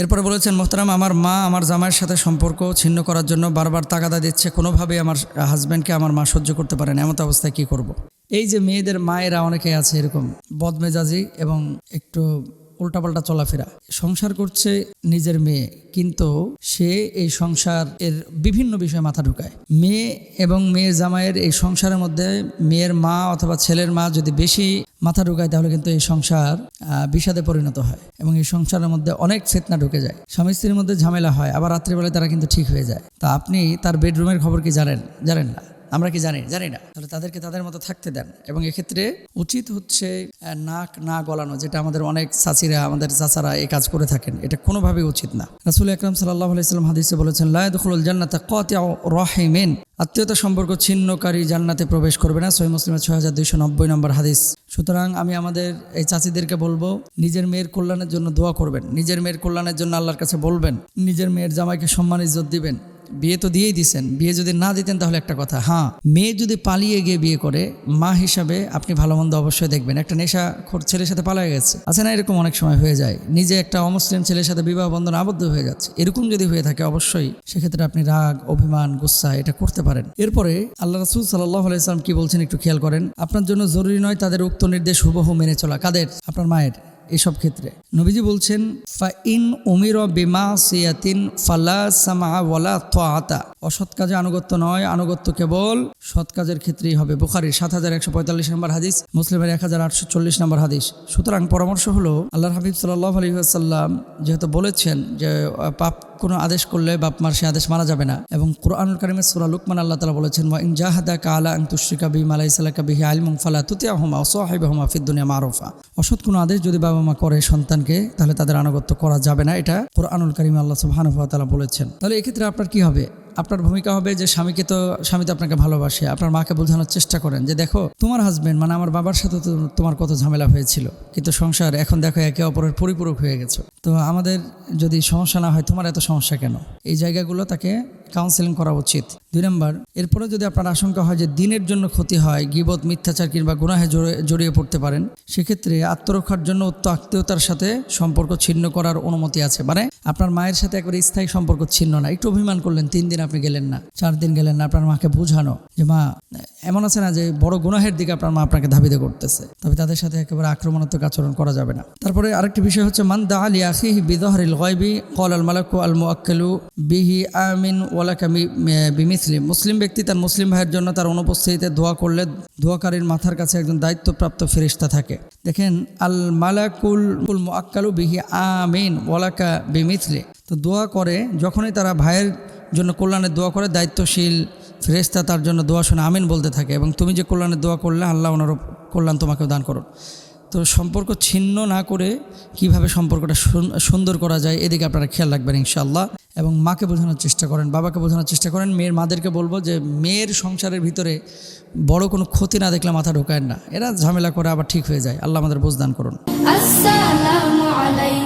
এরপরে বলেছেন, মোহতারাম, আমার মা আমার জামাইয়ের সাথে সম্পর্ক ছিন্ন করার জন্য বারবার তাগাদা দিচ্ছে কোনোভাবেই আমার হাজব্যান্ডকে আমার মা সহ্য করতে পারেন এমত অবস্থায় কি করব। এই যে মেয়েদের মায়েরা অনেকে আছে এরকম বদমেজাজি এবং একটু উল্টাপাল্টা চলাফেরা। সংসার করছে নিজের মেয়ে, কিন্তু সে এই সংসার এর বিভিন্ন বিষয়ে মাথা ঢুকায়। মেয়ে এবং মেয়ের জামাইয়ের এই সংসারের মধ্যে মেয়ের মা অথবা ছেলের মা যদি বেশি মাথা ঢুকায়, তাহলে কিন্তু এই সংসার বিষাদে পরিণত হয় এবং এই সংসারের মধ্যে অনেক চেতনা ঢুকে যায়। স্বামী স্ত্রীর মধ্যে ঝামেলা হয়, আবার রাত্রিবেলায় তারা কিন্তু ঠিক হয়ে যায়। তা আপনি তার বেডরুমের খবর কি জানেন? জানেন না? আমরা কি জানি? জানি না। তাহলে তাদেরকে তাদের মতো থাকতে দেন। এবং এক্ষেত্রে উচিত হচ্ছে নাক না গলানো, যেটা আমাদের অনেক চাচিরা, আমাদের চাচারা এই কাজ করে থাকেন। এটা কোনোভাবেই উচিত না। রাসুল আকরাম সাল্লাহ আলাইসাল্লাম হাদিসে বলেছেন লায়দুল জান্নাত কত রহিমেন। আত্মীয়তা সম্পর্ক ছিন্নকারী জান্নাতে প্রবেশ করবে না। সহি মুসলিমের ছয় হাজার দুইশো নব্বই নম্বর হাদিস। সুতরাং আমি আমাদের এই চাচিদেরকে বলব, নিজের মেয়ের কল্যাণের জন্য দোয়া করবেন। নিজের মেয়ের কল্যাণের জন্য আল্লাহর কাছে বলবেন। নিজের মেয়ের জামাইকে সম্মান, ইজ্জত দিবেন। বিয়ে তো দিয়েই দিছেন। বিয়ে যদি না দিতেন তাহলে একটা কথা। হ্যাঁ মেয়ে যদি পালিয়ে গিয়ে বিয়ে করে, মা হিসাবে আপনি ভালো মন্দ অবশ্যই দেখবেন। একটা নেশা খোর ছেলের সাথে পালিয়ে গেছে। আছে না এরকম অনেক সময় হয়ে যায়? নিজে একটা অমুসলিম ছেলের সাথে বিবাহ বন্ধন আবদ্ধ হয়ে যাচ্ছে। এরকম যদি হয়ে থাকে, অবশ্যই সেক্ষেত্রে আপনি রাগ, অভিমান, গুসা এটা করতে পারেন। এরপরে আল্লাহ রসুল সাল্লাহ আলাইসলাম কি বলছেন একটু খেয়াল করেন। আপনার জন্য জরুরি নয় তাদের উক্ত নির্দেশ হুবহু মেনে চলা। কাদের? আপনার মায়ের। এসব ক্ষেত্রে। নবীজি বলছেন ফা ইন উমির বেমা সিয়াতিন ফালা সামা ওয়ালা তোয়াতা অসৎ কাজে আনুগত্য নয়, আনুগত্য কেবল সৎ কাজের ক্ষেত্রেই হবে। বুখারির সাত হাজার একশো পঁয়তাল্লিশ নম্বর হাদিস, মুসলিমের এক হাজার আটশো চল্লিশ নম্বর হাদিস। সুতরাং পরামর্শ হলো আল্লাহ হাবিব সাল্লাহ আলী আসাল্লাম যেহেতু বলেছেন যে, পাপ কোনো আদেশ করলে বাপ মার সে আদেশ মানা যাবে না। এবং কোরআনুল কারিমের সুরা লুকমান আল্লাহ তালা বলেছেন, ওয়া ইন জাহাদা কালা আং তুশ্রিকা বি মালাই সালাকা বিহি আলম ফালা তুতিয়া হুমা সোহাইব হমা ফিদ্দুনিয়া মারুফা। অসৎ কোনো আদেশ যদি বাবা মা করে সন্তানকে, তাহলে তাদের আনুগত্য করা যাবে না। এটা কোরআনুল কারিমে আল্লাহ তাআলা বলেছেন। তাহলে এক্ষেত্রে আপনার কি হবে? আপনার ভূমিকা হবে যে স্বামীকে তো, স্বামী তো আপনাকে ভালোবাসে। আপনার মাকে বোঝানোর চেষ্টা করেন যে, দেখো, তোমার হাজবেন্ড মানে আমার বাবার সাথে তো তোমার কত ঝামেলা হয়েছিল। কিন্তু সংসার, এখন দেখো একে অপরের পরিপূরক হয়ে গেছে। তো আমাদের যদি সমস্যা না হয়, তোমার এত সমস্যা কেন? এই জায়গাগুলো তাকে কাউন্সেলিং করা উচিত। দুই নম্বর, এরপরে যদি আপনার আশঙ্কা হয় যে দিনের জন্য ক্ষতি হয়, গিবত, মিথ্যাচার কিংবা গুনাহে জড়িয়ে পড়তে পারেন, সেক্ষেত্রে আত্মরক্ষার জন্য আত্মীয়তার সাথে সম্পর্ক ছিন্ন করার অনুমতি আছে। মানে আপনার মায়ের সাথে একবারে স্থায়ী সম্পর্ক ছিন্ন না, একটু অভিমান করলেন, তিন দিন আপনি গেলেন না, চার দিন গেলেন না, আপনার মাকে বোঝানো যে মা, এমন আছে না যে বড় গুনাহের দিকে আপনার মা আপনাকে ধাবিত করতেছে, তবে তাদের সাথে একেবারে আক্রমণাত্মক আচরণ করা যাবে না। তারপরে আরেকটি বিষয় হচ্ছে, মান দা আলী আখিহি বিদহরিল গয়বি কল আল মালাকু আল মুআক্কালু বিহি আমিন ওয়ালাকা বিমিসলিম মুসলিম ব্যক্তি তার মুসলিম ভাইয়ের জন্য তার অনুপস্থিতিতে দোয়া করলে দোয়াকারীর মাথার কাছে একজন দায়িত্বপ্রাপ্ত ফেরিস্তা থাকে। দেখেন আল মালাকুল কুল মুআক্কালু বিহি আমিন, ওয়ালাকা বিমিসলি। তো দোয়া করে, যখনই তারা ভাইয়ের জন্য কল্যাণের দোয়া করে, দায়িত্বশীল ফেরেস্তা তার জন্য দোয়া শুনে আমিন বলতে থাকে এবং তুমি যে কল্যাণের দোয়া করলে, আল্লাহ ওনার কল্যাণ তোমাকেও দান করুন। তো সম্পর্ক ছিন্ন না করে কীভাবে সম্পর্কটা সুন- সুন্দর করা যায়, এদিকে আপনারা খেয়াল রাখবেন ইনশাল্লাহ এবং মাকে বোঝানোর চেষ্টা করেন, বাবাকে বোঝানোর চেষ্টা করেন। মেয়ের মাদেরকে বলব যে, মেয়ের সংসারের ভিতরে বড় কোনো ক্ষতি না দেখলে মাথা ঢোকায় না। এরা ঝামেলা করে আবার ঠিক হয়ে যায়। আল্লাহ আমাদের বোঝদান করুন। আসসালামু আলাইকুম।